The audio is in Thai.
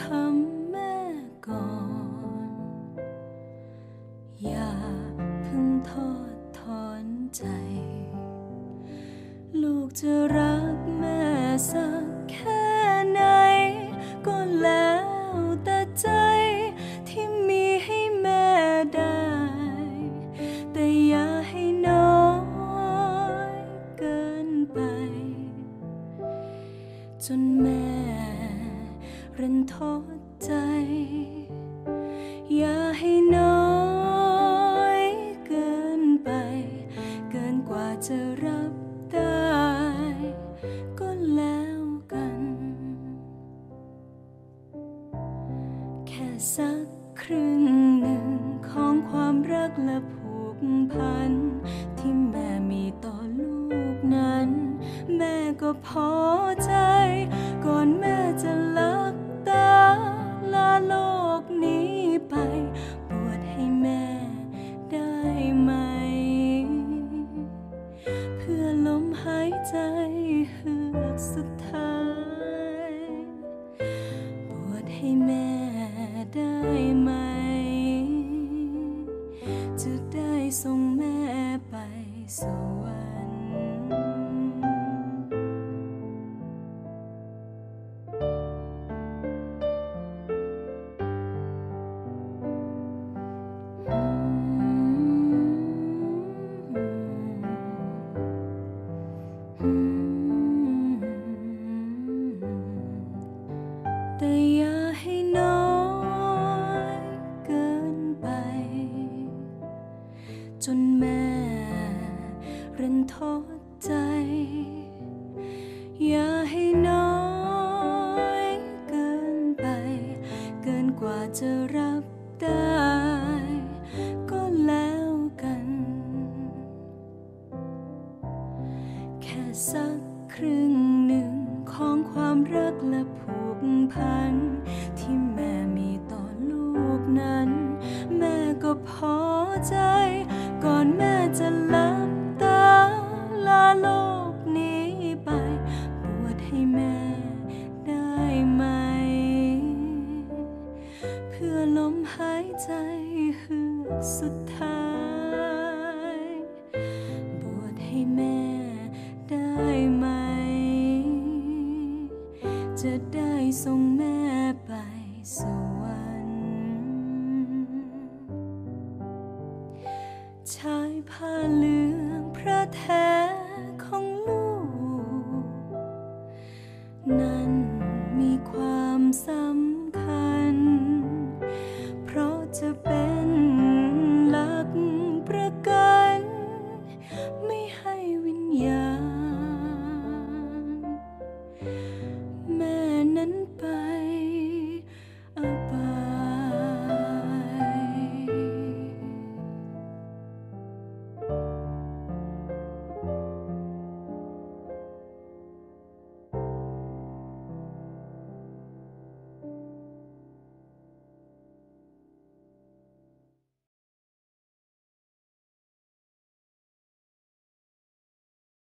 คำแม่ก่อน อยาเพิ่ทอดถอนใจ ลูกจะรักแม่สักแค่ไหน ก็แล้วแต่ใจที่มีให้แม่ได้ แต่อย่าให้น้อยเกินไป จนแม่ รันทดใจ อย่าให้น้อยเกินไป เกินกว่าจะรับได้ ก็แล้วกัน แค่สักครึ่งหนึ่งของความรักและผูกพัน ที่แม่มีต่อลูกนั้น แม่ก็พอใจ ส่งแม่ไปสวรรค์แต่อย่าให้น้อย ม่รันทดใจ อย่าให้น้อยเกินไป เกินกว่าจะรับได้ ก็แล้วกัน แค่สักครึ่งหนึ่งของความรักและผูกพัน ที่แม่มีต่อลูกนั้น แม่ก็พอใจ ก่อนแม่จะลับตาลาโลกนี้ไปบวชให้แม่ได้ไหม เพื่อลมหายใจฮือกสุดท้าย บวชให้แม่ได้ไหม จะได้ส่งแม่ไปส ชายผ้าเหลืองพระแท้